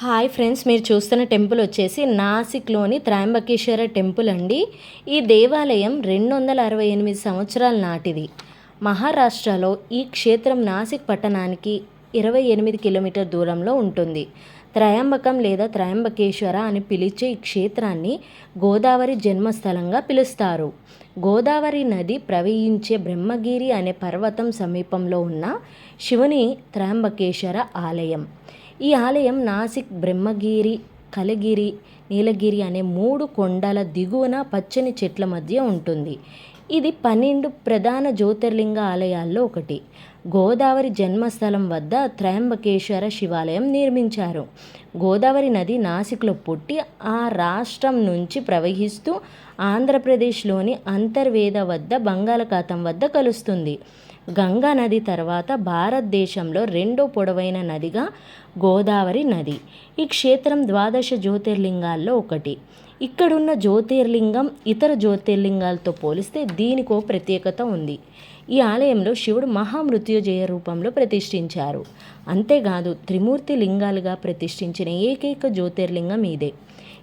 Hi friends మీరు చూస్తున్న temple వచ్చేసి నాసిక్లోని త్రయంబకేశ్వర టెంపుల్ అండి. ఈ దేవాలయం రెండు వందల అరవై ఎనిమిది సంవత్సరాల నాటిది. మహారాష్ట్రలో ఈ క్షేత్రం నాసిక్ పట్టణానికి ఇరవై ఎనిమిది కిలోమీటర్ దూరంలో ఉంటుంది. త్రయంబకం లేదా త్రయంబకేశ్వర అని పిలిచే ఈ క్షేత్రాన్ని గోదావరి జన్మస్థలంగా పిలుస్తారు. గోదావరి నది ప్రవహించే బ్రహ్మగిరి అనే పర్వతం సమీపంలో ఉన్న శివుని త్రయంబకేశ్వర ఆలయం. ఈ ఆలయం నాసిక్ బ్రహ్మగిరి కలిగిరి నీలగిరి అనే మూడు కొండల దిగువన పచ్చని చెట్ల మధ్య ఉంటుంది. ఇది పన్నెండు ప్రధాన జ్యోతిర్లింగ ఆలయాల్లో ఒకటి. గోదావరి జన్మస్థలం వద్ద త్రయంబకేశ్వర శివాలయం నిర్మించారు. గోదావరి నది నాసిక్లో పుట్టి ఆ రాష్ట్రం నుంచి ప్రవహిస్తూ ఆంధ్రప్రదేశ్లోని అంతర్వేద వద్ద బంగాళాఖాతం వద్ద కలుస్తుంది. గంగా నది తర్వాత భారతదేశంలో రెండో పొడవైన నదిగా గోదావరి నది. ఈ క్షేత్రం ద్వాదశ జ్యోతిర్లింగాల్లో ఒకటి. ఇక్కడున్న జ్యోతిర్లింగం ఇతర జ్యోతిర్లింగాలతో పోలిస్తే దీనికో ప్రత్యేకత ఉంది. ఈ ఆలయంలో శివుడు మహామృత్యుజయ రూపంలో ప్రతిష్ఠించారు. అంతేకాదు త్రిమూర్తి లింగాలుగా ప్రతిష్ఠించిన ఏకైక జ్యోతిర్లింగం ఇదే.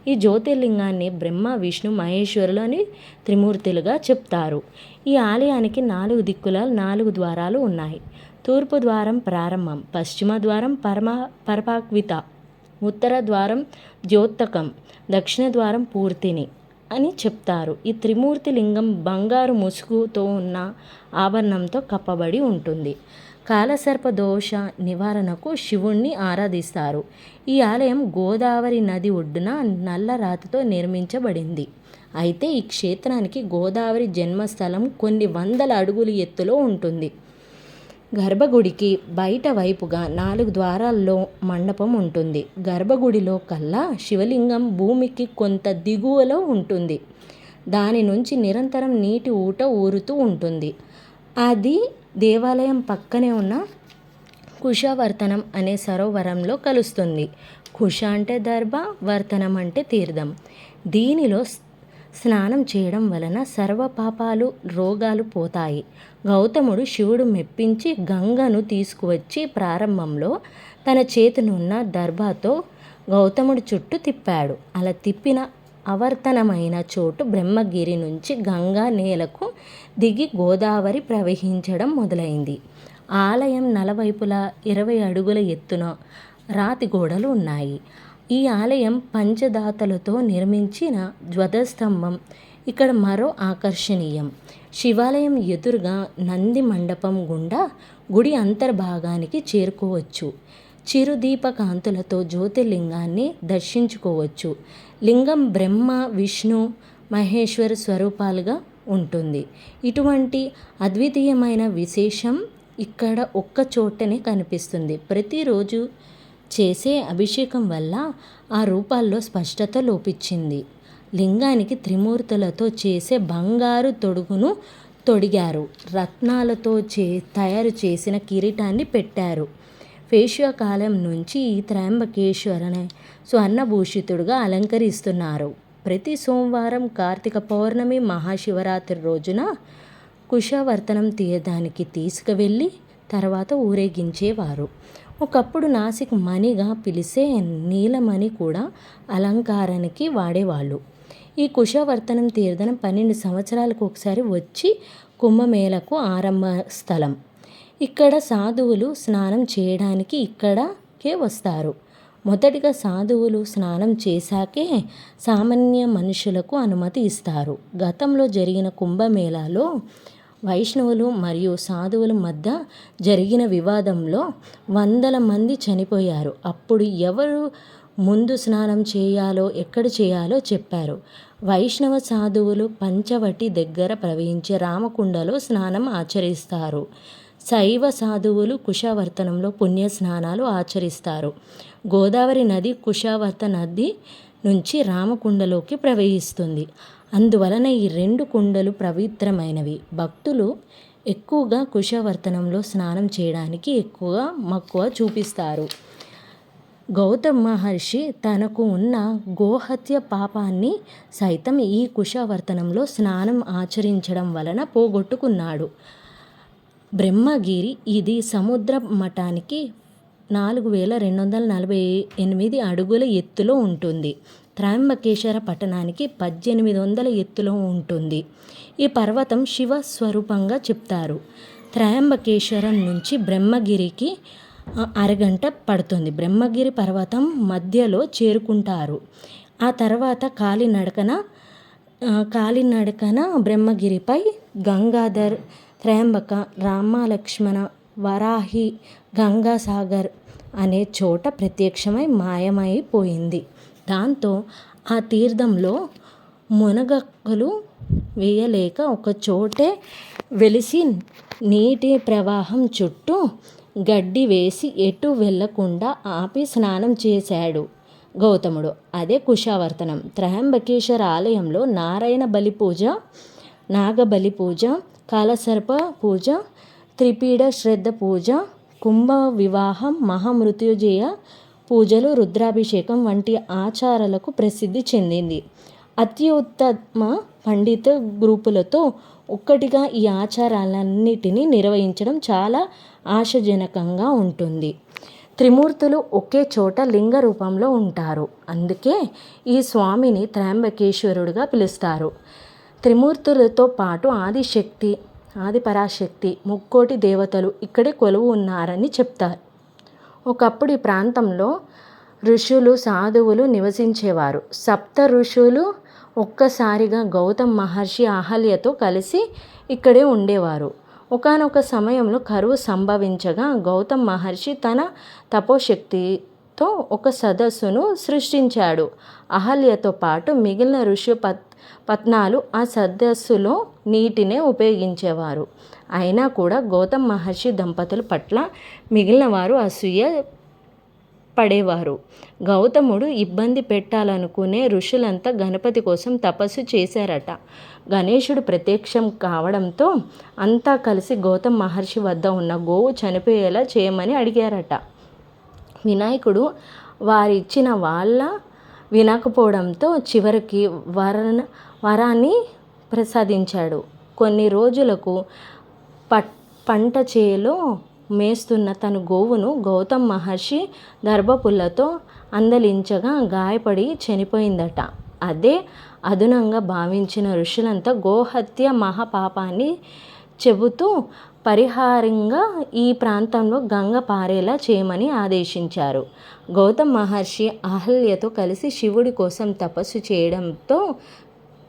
ఈ జ్యోతిర్లింగాన్ని బ్రహ్మ విష్ణు మహేశ్వరులు అని త్రిమూర్తులుగా చెప్తారు. ఈ ఆలయానికి నాలుగు దిక్కుల నాలుగు ద్వారాలు ఉన్నాయి. తూర్పు ద్వారం ప్రారంభం పశ్చిమ ద్వారం పరమ పరపాక్విత ఉత్తర ద్వారం ద్యోతకం దక్షిణ ద్వారం పూర్తిని అని చెప్తారు. ఈ త్రిమూర్తి లింగం బంగారు ముసుగుతో ఉన్న ఆభరణంతో కప్పబడి ఉంటుంది. కాలసర్ప దోష నివారణకు శివుణ్ణి ఆరాధిస్తారు. ఈ ఆలయం గోదావరి నది ఒడ్డున నల్ల రాతితో నిర్మించబడింది. అయితే ఈ క్షేత్రానికి గోదావరి జన్మస్థలం కొన్ని వందల అడుగుల ఎత్తులో ఉంటుంది. గర్భగుడికి బయట వైపుగా నాలుగు ద్వారాల్లో మండపం ఉంటుంది. గర్భగుడిలో కల్లా శివలింగం భూమికి కొంత దిగువలో ఉంటుంది. దాని నుంచి నిరంతరం నీటి ఊట ఊరుతూ ఉంటుంది. అది దేవాలయం పక్కనే ఉన్న కుశవర్తనం అనే సరోవరంలో కలుస్తుంది. కుష అంటే దర్భ వర్తనం అంటే తీర్థం. దీనిలో స్నానం చేయడం వలన సర్వ పాపాలు రోగాలు పోతాయి. గౌతముడు శివుడు మెప్పించి గంగను తీసుకువచ్చి ప్రారంభంలో తన చేతినున్న దర్భాతో గౌతముడు చుట్టూ తిప్పాడు. అలా తిప్పిన అవర్తనమైన చోటు బ్రహ్మగిరి నుంచి గంగా నేలకు దిగి గోదావరి ప్రవహించడం మొదలైంది. ఆలయం నలవైపులా ఇరవై అడుగుల ఎత్తున రాతి గోడలు ఉన్నాయి. ఈ ఆలయం పంచదాతలతో నిర్మించిన ధ్వజస్తంభం. ఇక్కడ మరో ఆకర్షణీయం. శివాలయం ఎదురుగా నంది మండపం గుండా గుడి అంతర్భాగానికి చేరుకోవచ్చు. చిరుదీపకాంతులతో జ్యోతిర్లింగాన్ని దర్శించుకోవచ్చు. లింగం బ్రహ్మ విష్ణు మహేశ్వర స్వరూపాలుగా ఉంటుంది. ఇటువంటి అద్వితీయమైన విశేషం ఇక్కడ ఒక్క చోటనే కనిపిస్తుంది. ప్రతిరోజు చేసే అభిషేకం వల్ల ఆ రూపాల్లో స్పష్టత లోపించింది. లింగానికి త్రిమూర్తులతో చేసే బంగారు తొడుగును తొడిగారు. రత్నాలతో చే తయారు చేసిన కిరీటాన్ని పెట్టారు. కాలం నుంచి ఈ త్రయంబకేశ్వరని స్వర్ణభూషితుడుగా అలంకరిస్తున్నారు. ప్రతి సోమవారం కార్తీక పౌర్ణమి మహాశివరాత్రి రోజున కుషావర్తనం తీయడానికి తీసుకువెళ్ళి తర్వాత ఊరేగించేవారు. ఒకప్పుడు నాసిక్ మణిగా పిలిచే నీలమణి కూడా అలంకారానికి వాడేవాళ్ళు. ఈ కుషవర్తనం తీర్థన పన్నెండు సంవత్సరాలకు ఒకసారి వచ్చి కుంభమేళకు ఆరంభ స్థలం ఇక్కడ సాధువులు స్నానం చేయడానికి ఇక్కడకే వస్తారు. మొదటిగా సాధువులు స్నానం చేశాకే సామాన్య మనుషులకు అనుమతి ఇస్తారు. గతంలో జరిగిన కుంభమేళాలో వైష్ణవులు మరియు సాధువుల మధ్య జరిగిన వివాదంలో వందల మంది చనిపోయారు. అప్పుడు ఎవరు ముందు స్నానం చేయాలో ఎక్కడ చేయాలో చెప్పారు. వైష్ణవ సాధువులు పంచవటి దగ్గర ప్రవహించే రామకుండలో స్నానం ఆచరిస్తారు. శైవ సాధువులు కుషావర్తనంలో పుణ్య స్నానాలు ఆచరిస్తారు. గోదావరి నది కుషావర్త నది నుంచి రామకుండలోకి ప్రవహిస్తుంది. అందువలన ఈ రెండు కుండలు పవిత్రమైనవి. భక్తులు ఎక్కువగా కుషవర్తనంలో స్నానం చేయడానికి ఎక్కువ మక్కువ చూపిస్తారు. గౌతమ్ మహర్షి తనకు ఉన్న గోహత్య పాపాన్ని సైతం ఈ కుషవర్తనంలో స్నానం ఆచరించడం వలన పోగొట్టుకున్నాడు. బ్రహ్మగిరి ఇది సముద్ర మఠానికి నాలుగు వేల రెండు వందల నలభై ఎనిమిది అడుగుల ఎత్తులో ఉంటుంది. త్రయంబకేశ్వర పట్టణానికి పద్దెనిమిది వందల ఎత్తులో ఉంటుంది. ఈ పర్వతం శివ స్వరూపంగా చెప్తారు. త్రయంబకేశ్వరం నుంచి బ్రహ్మగిరికి అరగంట పడుతుంది. బ్రహ్మగిరి పర్వతం మధ్యలో చేరుకుంటారు. ఆ తర్వాత కాలినడకన కాలినడకన బ్రహ్మగిరిపై గంగాధర్ త్రయంబక రామలక్ష్మణ వరాహి గంగాసాగర్ అనే చోట ప్రత్యక్షమై మాయమైపోయింది దాంతో ఆ తీర్థంలో మునగక్కలు వేయలేక ఒక చోటే వెలిసి నీటి ప్రవాహం చుట్టూ గడ్డి వేసి ఎటు వెళ్ళకుండా ఆపి స్నానం చేశాడు గౌతముడు. అదే కుషావర్తనం త్రయంబకేశ్వర ఆలయంలో నారాయణ బలి పూజ నాగబలి పూజ కాలసర్ప పూజ త్రిపీడ శ్రద్ధ పూజ కుంభ వివాహం మహామృత్యుజయ పూజలు రుద్రాభిషేకం వంటి ఆచారాలకు ప్రసిద్ధి చెందింది. అత్యుత్తమ పండిత గ్రూపులతో ఒక్కటిగా ఈ ఆచారాలన్నిటినీ నిర్వహించడం చాలా ఆశాజనకంగా ఉంటుంది. త్రిమూర్తులు ఒకే చోట లింగ రూపంలో ఉంటారు. అందుకే ఈ స్వామిని త్రయంబకేశ్వరుడుగా పిలుస్తారు. త్రిమూర్తులతో పాటు ఆదిశక్తి ఆదిపరాశక్తి ముక్కోటి దేవతలు ఇక్కడే కొలువు ఉన్నారని చెప్తారు. ఒకప్పుడు ఈ ప్రాంతంలో ఋషులు సాధువులు నివసించేవారు. సప్త ఋషులు ఒక్కసారిగా గౌతమ్ మహర్షి అహల్యతో కలిసి ఇక్కడే ఉండేవారు. ఒకానొక సమయంలో కరువు సంభవించగా గౌతమ్ మహర్షి తన తపోశక్తి తో ఒక సదస్సును సృష్టించాడు. అహల్యతో పాటు మిగిలిన ఋషి పత్ పత్నాలు ఆ సదస్సులో నీటినే ఉపయోగించేవారు. అయినా కూడా గౌతమ్ మహర్షి దంపతుల పట్ల మిగిలిన వారు అసూయ పడేవారు. గౌతముడు ఇబ్బంది పెట్టాలనుకునే ఋషులంతా గణపతి కోసం తపస్సు చేశారట. గణేశుడు ప్రత్యక్షం కావడంతో అంతా కలిసి గౌతమ్ మహర్షి వద్ద ఉన్న గోవు చనిపోయేలా చేయమని అడిగారట. వినాయకుడు వారిచ్చిన వాళ్ళ వినకపోవడంతో చివరికి వరన వరాన్ని ప్రసాదించాడు. కొన్ని రోజులకు పట్ పంట చేలో మేస్తున్న తన గోవును గౌతమ్ మహర్షి దర్భపుల్లతో అందలించగా గాయపడి చనిపోయిందట. అదే అదునంగా భావించిన ఋషులంతా గోహత్య మహాపాపాన్ని చెబుతూ పరిహారంగా ఈ ప్రాంతంలో గంగ పారేలా చేయమని ఆదేశించారు. గౌతమ్ మహర్షి అహల్యతో కలిసి శివుడి కోసం తపస్సు చేయడంతో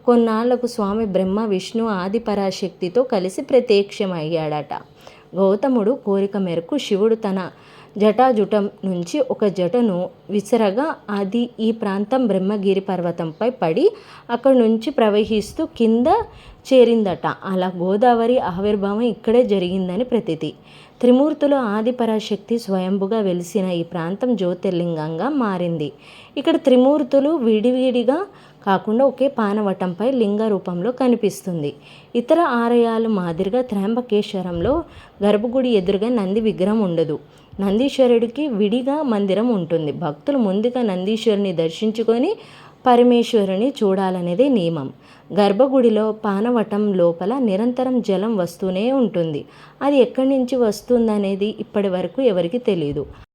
కొన్నాళ్ళకు స్వామి బ్రహ్మ విష్ణు ఆదిపరాశక్తితో కలిసి ప్రత్యక్షమయ్యాడట. గౌతముడు కోరిక మేరకు శివుడు తన జటాజుటం నుంచి ఒక జటను విసరగా అది ఈ ప్రాంతం బ్రహ్మగిరి పర్వతంపై పడి అక్కడి నుంచి ప్రవహిస్తూ కింద చేరిందట. అలా గోదావరి ఆవిర్భావం ఇక్కడే జరిగిందని ప్రతీతి. త్రిమూర్తుల ఆదిపరాశక్తి స్వయంభుగా వెలిసిన ఈ ప్రాంతం జ్యోతిర్లింగంగా మారింది. ఇక్కడ త్రిమూర్తులు విడివిడిగా కాకుండా ఒకే పానవటంపై లింగ రూపంలో కనిపిస్తుంది. ఇతర ఆలయాలు మాదిరిగా త్రయంబకేశ్వరంలో గర్భగుడి ఎదురుగా నంది విగ్రహం ఉండదు. నందీశ్వరుడికి విడిగా మందిరం ఉంటుంది. భక్తులు ముందుగా నందీశ్వరుని దర్శించుకొని పరమేశ్వరుని చూడాలనేదే నియమం. గర్భగుడిలో పానవటం లోపల నిరంతరం జలం వస్తూనే ఉంటుంది. అది ఎక్కడి నుంచి వస్తుందనేది ఇప్పటి వరకు ఎవరికి తెలియదు